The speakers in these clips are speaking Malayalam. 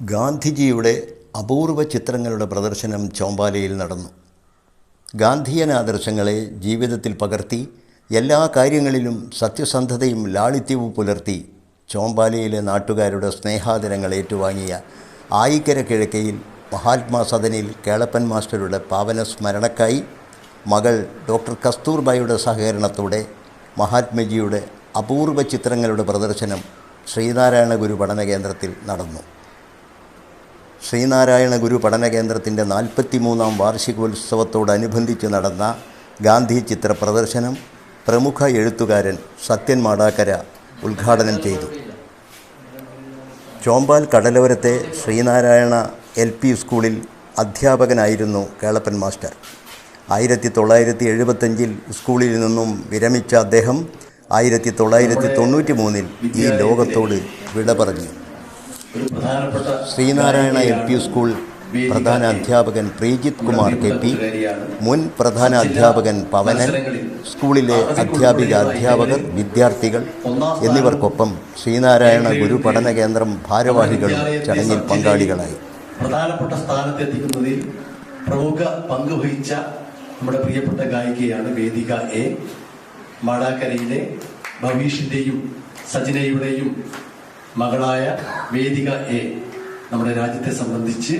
ഗാന്ധിജിയുടെ അപൂർവ ചിത്രങ്ങളുടെ പ്രദർശനം ചോമ്പാലയിൽ നടന്നു. ഗാന്ധിയൻ ആദർശങ്ങളെ ജീവിതത്തിൽ പകർത്തി എല്ലാ കാര്യങ്ങളിലും സത്യസന്ധതയും ലാളിത്യവും പുലർത്തി ചോമ്പാലയിലെ നാട്ടുകാരുടെ സ്നേഹാദരങ്ങൾ ഏറ്റുവാങ്ങിയ ആയിക്കര കിഴക്കയിൽ മഹാത്മാ സദനിൽ കേളപ്പൻ മാസ്റ്ററുടെ പാവന സ്മരണക്കായി മകൾ ഡോക്ടർ കസ്തൂർബായിയുടെ സഹകരണത്തോടെ മഹാത്മജിയുടെ അപൂർവ ചിത്രങ്ങളുടെ പ്രദർശനം ശ്രീനാരായണ ഗുരു പഠന കേന്ദ്രത്തിൽ നടന്നു. ശ്രീനാരായണ ഗുരു പഠന കേന്ദ്രത്തിന്റെ നാൽപ്പത്തിമൂന്നാം വാർഷികോത്സവത്തോടനുബന്ധിച്ച് നടന്ന ഗാന്ധി ചിത്ര പ്രദർശനം പ്രമുഖ എഴുത്തുകാരൻ സത്യൻ മാടാക്കര ഉദ്ഘാടനം ചെയ്തു. ചോമ്പാൽ കടലോരത്തെ ശ്രീനാരായണ എൽ പി സ്കൂളിൽ അധ്യാപകനായിരുന്നു കേളപ്പൻ മാസ്റ്റർ. ആയിരത്തി തൊള്ളായിരത്തി എഴുപത്തഞ്ചിൽ സ്കൂളിൽ നിന്നും വിരമിച്ച അദ്ദേഹം ആയിരത്തി തൊള്ളായിരത്തി തൊണ്ണൂറ്റി മൂന്നിൽ ഈ ലോകത്തോട് വിട പറഞ്ഞു ശ്രീനാരായണ എൽ പി സ്കൂൾ പ്രധാന അധ്യാപകൻ പ്രീജിത് കുമാർ കെ പി മുൻ പ്രധാന അധ്യാപകൻ പവനൻ സ്കൂളിലെ അധ്യാപിക അധ്യാപകർ വിദ്യാർത്ഥികൾ എന്നിവർക്കൊപ്പം ശ്രീനാരായണ ഗുരു പഠന കേന്ദ്രം ഭാരവാഹികളും ചടങ്ങിൽ പങ്കാളികളായി. പ്രധാനപ്പെട്ട സ്ഥാനത്തെത്തിക്കുന്നതിൽ പ്രമുഖ പങ്ക് വഹിച്ച നമ്മുടെ പ്രിയപ്പെട്ട ഗായികയാണ് വേദിക എ. മാടാക്കരയിലെ ഭവീഷിന്റെയും സജിനയുടെയും മകളായ വേദിക എ നമ്മുടെ രാജ്യത്തെ സംബന്ധിച്ച്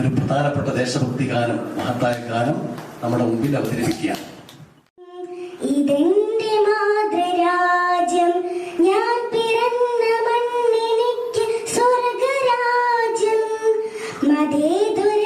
ഒരു പ്രധാനപ്പെട്ട ദേശഭക്തി ഗാനം മഹത്തായ ഗാനം നമ്മുടെ മുമ്പിൽ അവതരിപ്പിക്കുകയാണ്. ഇതെന്റെ ഞാൻ പിറന്ന മണ്ണിനിക്ക് സ്വർഗരാജ്യം. മതേതര